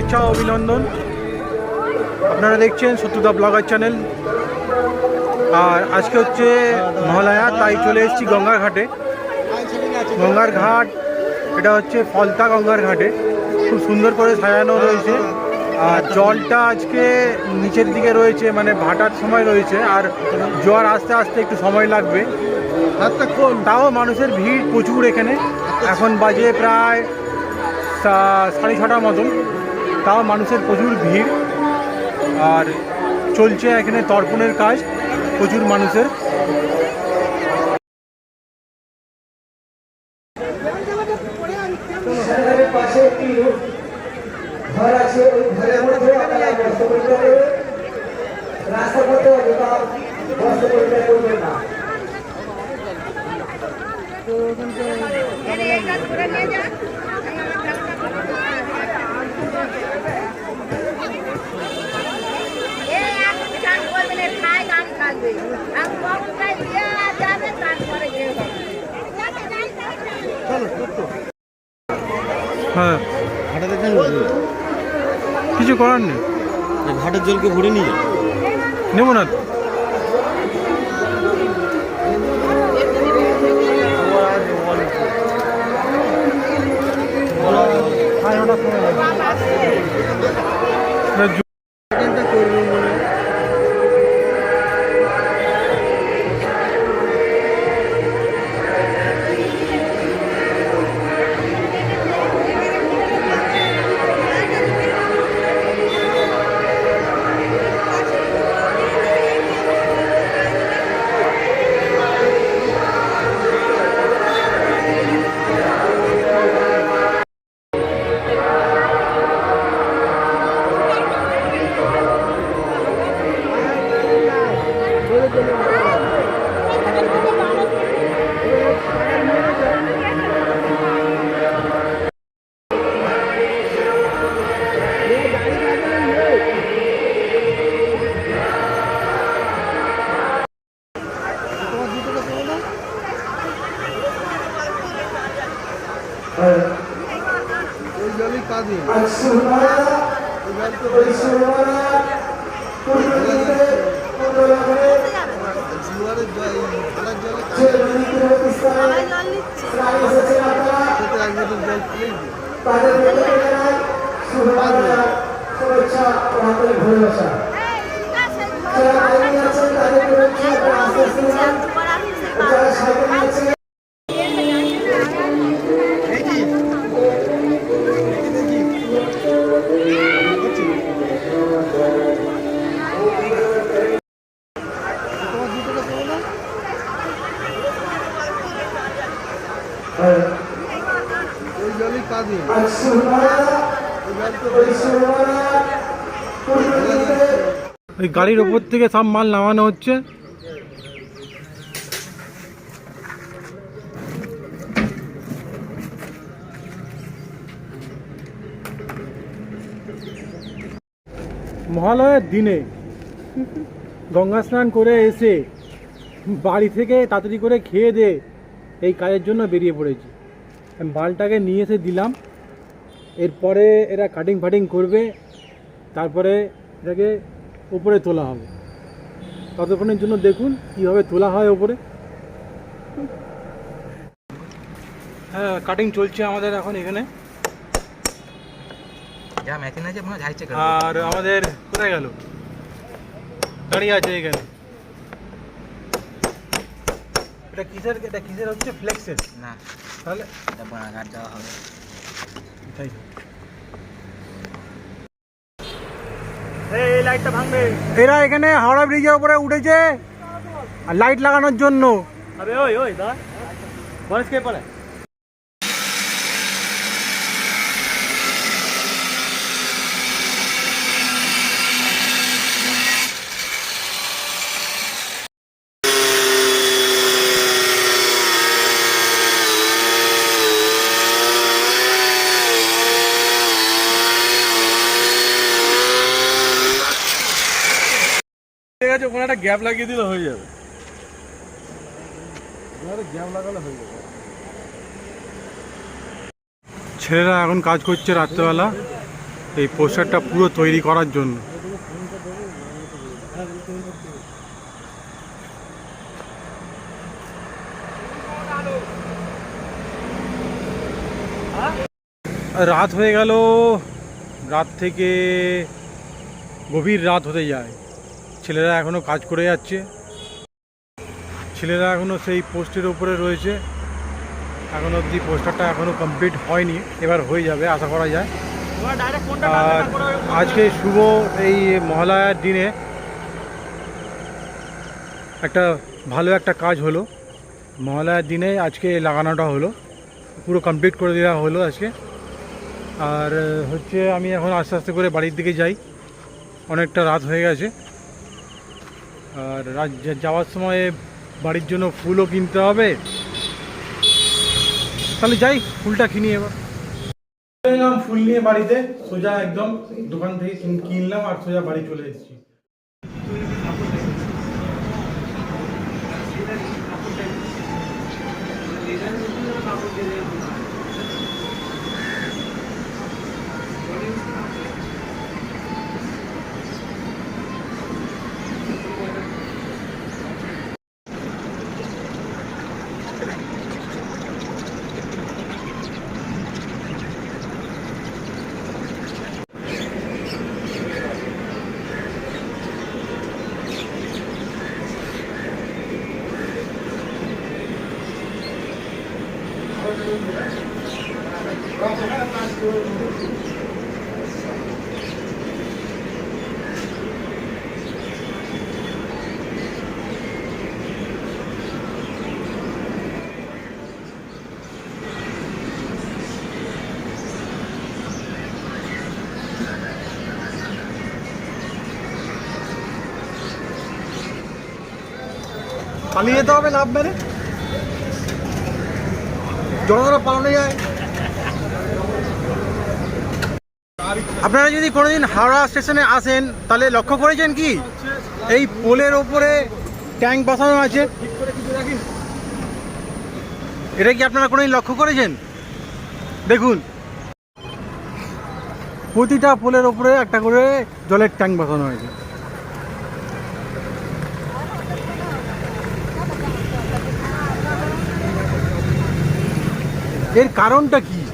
ইচ্ছা অভিনন্দন। আপনারা দেখছেন সত্যদা ব্লগার চ্যানেল। আর আজকে হচ্ছে মহালয়া তাই চলে এসেছি গঙ্গার ঘাটে। গঙ্গার ঘাট এটা হচ্ছে ফলতা গঙ্গার ঘাটে। খুব সুন্দর করে সাজানো রয়েছে। আর জলটা আজকে নিচের দিকে রয়েছে মানে ভাটার সময় রয়েছে। আর জোয়ার আস্তে আস্তে একটু সময় লাগবে। তাও মানুষের ভিড় প্রচুর এখানে। এখন বাজে প্রায় সাড়ে ছটার মতন, তাও মানুষের প্রচুর ভিড়। আর চলছে এখানে তর্পণের কাজ, প্রচুর মানুষের। সেখানে পাশে একটি ঘর আছে ওই ঘরের মধ্যে আপনারা বস্ত্র পরিষ্কার করবেন রাস্তার মধ্যে অযথা বস্ত্র পরিষ্কার করবেন না এই এখন চান করবে না, খায় গান থাকবে। আর কখনটাই ইয়ে যাবে, তারপরে ইয়ে হবে। হ্যাঁ। কিছু করার নেই। ঘাটের জলকে ভরে নিয়ে নেব না। না, শুভেচ্ছা ও আন্তরিক ভালোবাসা যারা বাইরে আছেন তাদেরকে ওই গাড়ির ওপর থেকে সব মাল নামানো হচ্ছে। মহালয়ার দিনে গঙ্গা স্নান করে এসে বাড়ি থেকে তাড়াতাড়ি করে খেয়ে দে। এই কাজের জন্য বেরিয়ে পড়েছি। বালটাকে নিয়ে এসে দিলাম। এরপরে এরা কাটিং ফাটিং করবে। তারপরে এটাকে উপরে তোলা হবে। ততক্ষণের জন্য দেখুন কীভাবে তোলা হয় ওপরে হ্যাঁ কাটিং চলছে আমাদের এখন এখানে। আর আমাদের কোথায় গেল? দাঁড়িয়ে আছে এখানে। এটা কিসের এটা কিসের হচ্ছে ফ্লেক্সের? না। তাহলে এটা বানাঘাট দেওয়া হবে। তাই এই লাইটটা ভাঙবে। এরা এখানে হাওড়া ব্রিজের উপরে উঠেছে আর লাইট লাগানোর জন্য। আরে ওই ওই দা বয়স কে পড়ে? গ্যাপ লাগিয়ে দিলে হয়ে যাবে। গ্যাপ লাগালে হয়ে যাবে। ছেলেরা এখন কাজ করছে রাত্রেবেলা এই পোস্টারটা পুরো তৈরি করার জন্য। রাত হয়ে গেল রাত থেকে গভীর রাত হতে যায়। ছেলেরা এখনও কাজ করে যাচ্ছে। ছেলেরা এখনও সেই পোস্টের উপরে রয়েছে। এখন অবধি পোস্টারটা এখনও কমপ্লিট হয়নি। এবার হয়ে যাবে আশা করা যায়। আর আজকে শুভ এই মহালয়ার দিনে একটা ভালো একটা কাজ হলো। মহালয়ার দিনে আজকে লাগানোটা হলো। পুরো কমপ্লিট করে দেওয়া হলো আজকে। আর হচ্ছে আমি এখন আস্তে আস্তে করে বাড়ির দিকে যাই। অনেকটা রাত হয়ে গেছে। আর যাওয়ার সময় বাড়ির জন্য ফুলও কিনতে হবে। তাহলে যাই, ফুলটা কিনি এবার। এলাম ফুল নিয়ে বাড়িতে, সোজা একদম দোকান থেকে কিনলাম আর সোজা বাড়ি চলে এসেছি। পালিয়ে যেতে হবে লাভ মেরে জোরে পালানো যায়। আপনারা যদি কোনোদিন হাওড়া স্টেশনে আসেন, তাহলে লক্ষ্য করেছেন কি? এই পোলের ওপরে ট্যাঙ্ক বসানো আছে। এটা কি আপনারা কোনোদিন লক্ষ্য করেছেন? দেখুন। প্রতিটা পোলের ওপরে একটা করে জলের ট্যাঙ্ক বসানো হয়েছে। এর কারণটা কি?